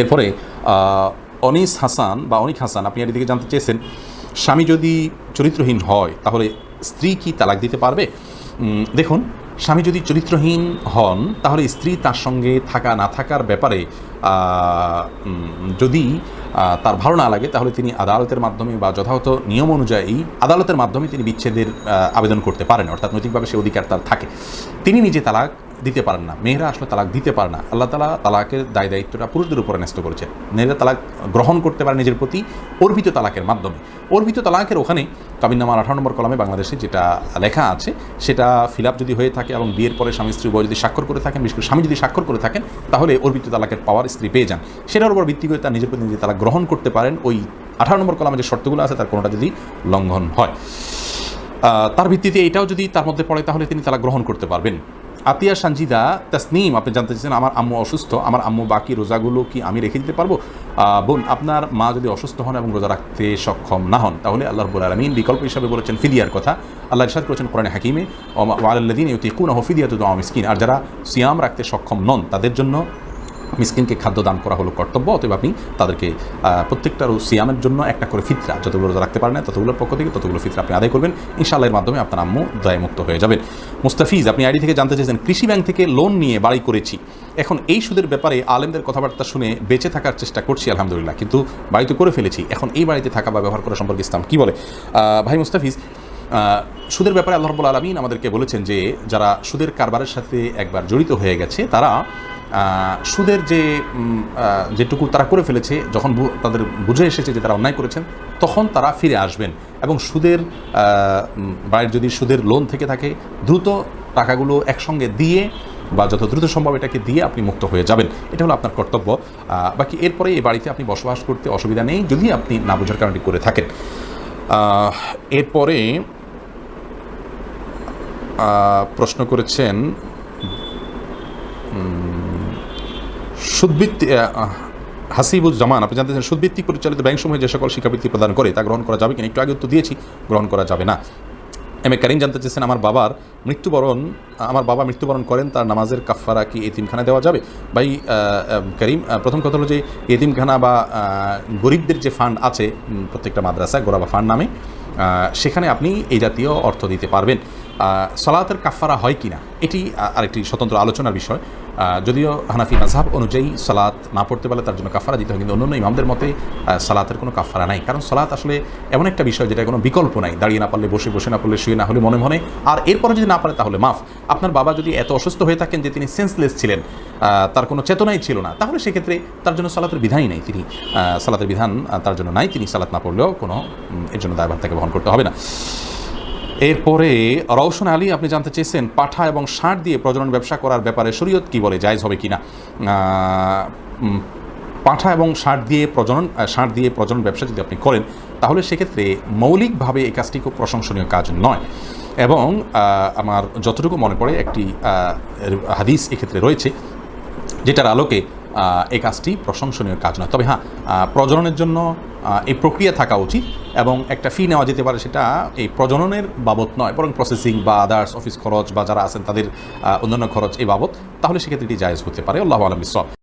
এরপরে অনিস হাসান বা অনিক হাসান, আপনি এর দিকে জানতে চেয়েছেন, স্বামী যদি চরিত্রহীন হয়, তাহলে স্ত্রী কি তালাক দিতে পারবে? দেখুন, স্বামী যদি চরিত্রহীন হন, তাহলে স্ত্রী তার সঙ্গে থাকা না থাকার ব্যাপারে যদি তার ভালো না লাগে, তাহলে তিনি আদালতের মাধ্যমে বা যথাযথ নিয়ম অনুযায়ী আদালতের মাধ্যমে তিনি বিচ্ছেদের আবেদন করতে পারেন, অর্থাৎ নৈতিকভাবে সে অধিকার তার থাকে। তিনি নিজে তালাক দিতে পারেন না। মেয়েরা আসলে তালাক দিতে পারে না। আল্লাহ তালা তালাকের দায় দায়িত্বটা পুরুষদের উপরে ন্যস্ত করেছে মেয়েরা তালাক গ্রহণ করতে পারে নিজের প্রতি অর্পিত তালাকের মাধ্যমে। অর্পিত তালাকের ওখানে কাবিনামার আঠারো নম্বর কলামে বাংলাদেশে যেটা লেখা আছে, সেটা ফিল যদি হয়ে থাকে এবং বিয়ের পরে স্বামী, স্ত্রী, উভয় যদি স্বাক্ষর করে থাকেন, বিশেষ করে স্বামী যদি স্বাক্ষর করে থাকেন, তাহলে অর্পিত তালাকের পাওয়ার স্ত্রী পেয়ে যান। সেটার উপর ভিত্তি করে তার নিজের প্রতি নিজে তালাক গ্রহণ করতে পারেন। ওই আঠারো নম্বর কলামে যে শর্তগুলো আছে, তার কোনোটা যদি লঙ্ঘন হয়। তার ভিত্তিতে এটাও যদি তার মধ্যে পড়ে, তাহলে তিনি তালা গ্রহণ করতে পারবেন। আতিয়া সঞ্জিদা তাসনিম, আপনি জানতে চাইছেন আমার আম্মু অসুস্থ, আমার আম্মু বাকি রোজাগুলো কি আমি রেখে দিতে পারব? বোন, আপনার মা যদি অসুস্থ হন এবং রোজা রাখতে সক্ষম না হন, তাহলে আল্লাহ রবুল আলমিন বিকল্প হিসাবে বলেছেন ফিদিয়ার কথা। আল্লাহ ইসাদ করেছেন কোরআনে হাকিমে আল্লাদিন ইউতিকুন ফিদিয়াত মিসকিন। আর যারা সিয়াম রাখতে সক্ষম নন, তাদের জন্য মিসকিনকে খাদ্য দান করা হলো কর্তব্য, অতএব আপনি তাদেরকে প্রত্যেকটা সিয়ামের জন্য একটা করে ফিতরা, যতগুলো রাখতে পারেন না ততগুলোর পক্ষ থেকে ততগুলো ফিতরা আপনি আদায় করবেন। ইনশাআল্লাহ এর মাধ্যমে আপনার আম্মু দায়মুক্ত হয়ে যাবেন। মুস্তাফিজ, আপনি আইডি থেকে জানতে চেয়েছেন, কৃষি ব্যাংক থেকে লোন নিয়ে বাড়ি করেছি। এখন এই সুদের ব্যাপারে আলেমদের কথাবার্তা শুনে বেঁচে থাকার চেষ্টা করছি, আলহামদুলিল্লাহ। কিন্তু বাড়িতে করে ফেলেছি। এখন এই বাড়িতে থাকা বা ব্যবহার করা সম্পর্কে ইসলাম কী বলে? ভাই মুস্তাফিজ সুদের ব্যাপারে আল্লাহ রব্বুল আলমিন আমাদেরকে বলেছেন যে, যারা সুদের কারবারের সাথে একবার জড়িত হয়ে গেছে, তারা সুদের যে যেটুকু তারা করে ফেলেছে, যখন তাদের বুঝে এসেছে যে তারা অন্যায় করেছেন, তখন তারা ফিরে আসবেন। এবং সুদের বাড়ির যদি সুদের লোন থেকে থাকে, দ্রুত টাকাগুলো একসঙ্গে দিয়ে বা যত দ্রুত সম্ভব এটাকে দিয়ে আপনি মুক্ত হয়ে যাবেন। এটা হলো আপনার কর্তব্য। বাকি এরপরে এই বাড়িতে আপনি বসবাস করতে অসুবিধা নেই, যদি আপনি না বোঝার কারণটি করে থাকেন। এরপরে প্রশ্ন করেছেন সুদভিত্তি হাসিবুজ্জামান। আপনি জানতে চান, সুদভিত্তিক পরিচালিত ব্যাংকসমূহে যে সকল শিক্ষাবৃত্তি প্রদান করে, তা গ্রহণ করা যাবে কিনা? একটু আগে উত্তর দিয়েছি, গ্রহণ করা যাবে না। এম এ কারিম জানতে চেয়েছেন, আমার বাবার মৃত্যুবরণ, আমার বাবা মৃত্যুবরণ করেন, তার নামাজের কাফারা কি এতিমখানা দেওয়া যাবে? ভাই করিম প্রথম কথা হলো যে, এতিমখানা বা গরিবদের যে ফান্ড আছে প্রত্যেকটা মাদ্রাসা গোরাবা ফান্ড নামে সেখানে আপনি এই জাতীয় অর্থ দিতে পারবেন। সালাতের কাফারা হয় কিনা, এটি আরেকটি স্বতন্ত্র আলোচনার বিষয়। যদিও হানাফি মাঝহাব অনুযায়ী সালাত না পড়তে পারলে তার জন্য কাফারা দিতে হয়, কিন্তু অন্যান্য ইমামদের মতে সালাতের কোনো কাফারা নাই। কারণ সালাত আসলে এমন একটা বিষয় যেটা কোনো বিকল্প নাই। দাঁড়িয়ে না পারলে, বসে বসে না পারলে শুয়ে না হলে মনে মনে। আর এরপরে যদি না পারে, তাহলে মাফ। আপনার বাবা যদি এত অসুস্থ হয়ে থাকেন যে তিনি সেন্সলেস ছিলেন তার কোনো চেতনাই ছিল না, তাহলে সেক্ষেত্রে তার জন্য সালাতের বিধানই নাই। তিনি সালাতের বিধান তার জন্য নাই। তিনি সালাত না পড়লেও কোনো এর জন্য দায়ভার তাকে বহন করতে হবে না। এরপরে রওশন আলী, আপনি জানতে চেয়েছেন পাঠা এবং ষাঁড় দিয়ে প্রজনন ব্যবসা করার ব্যাপারে শরীয়ত কি বলে, জায়জ হবে কিনা? পাঠা এবং ষাঁড় দিয়ে প্রজনন ষাঁড় দিয়ে প্রজনন ব্যবসা যদি আপনি করেন, তাহলে সেক্ষেত্রে মৌলিকভাবে এই কাজটি খুব প্রশংসনীয় কাজ নয়। এবং আমার যতটুকু মনে পড়ে, একটি হাদিস এক্ষেত্রে রয়েছে, যেটার আলোকে এই কাজটি প্রশংসনীয় কাজ নয়। তবে হ্যাঁ প্রজননের জন্য এই প্রক্রিয়া থাকা উচিত এবং একটা ফি নেওয়া যেতে পারে সেটা এই প্রজননের বাবদ নয়, বরং প্রসেসিং বা আদার্স অফিস খরচ বা যারা আছেন তাদের অন্যান্য খরচ এই বাবদ। তাহলে সেক্ষেত্রে এটি জায়জ হতে পারে। আল্লাহ আলম ইসলাম